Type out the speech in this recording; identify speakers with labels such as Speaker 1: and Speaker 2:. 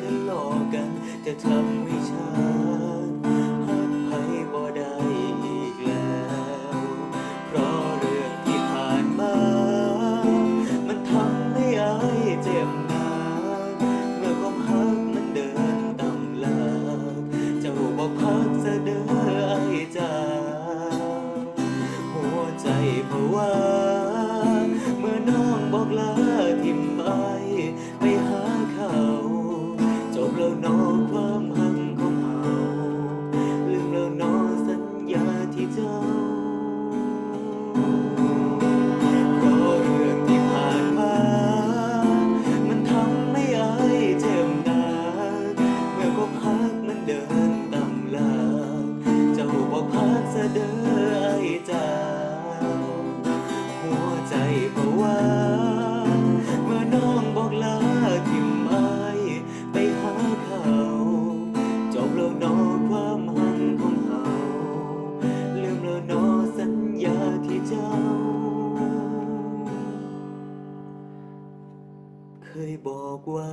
Speaker 1: ทะเลาะกัน จะทำให้ฉันหักใครบ่ได้อีกแล้ว เพราะเรื่องที่ผ่านมา มันทำให้อายเจ็บหนักเมื่อความหักมันเดินต่ำหลักเจ้าบอกพักจะเดินอายจ้าหัวใจเพราะว่าเมื่อน้องบอกลา เดินอายจ้าหัวใจเพราะว่า เมื่อน้องบอกลาทิมอไปหาเขาจบแล้วนอความหักของเฮาลืมแล้วนอสัญญาที่เจ้า เคยบอกไว้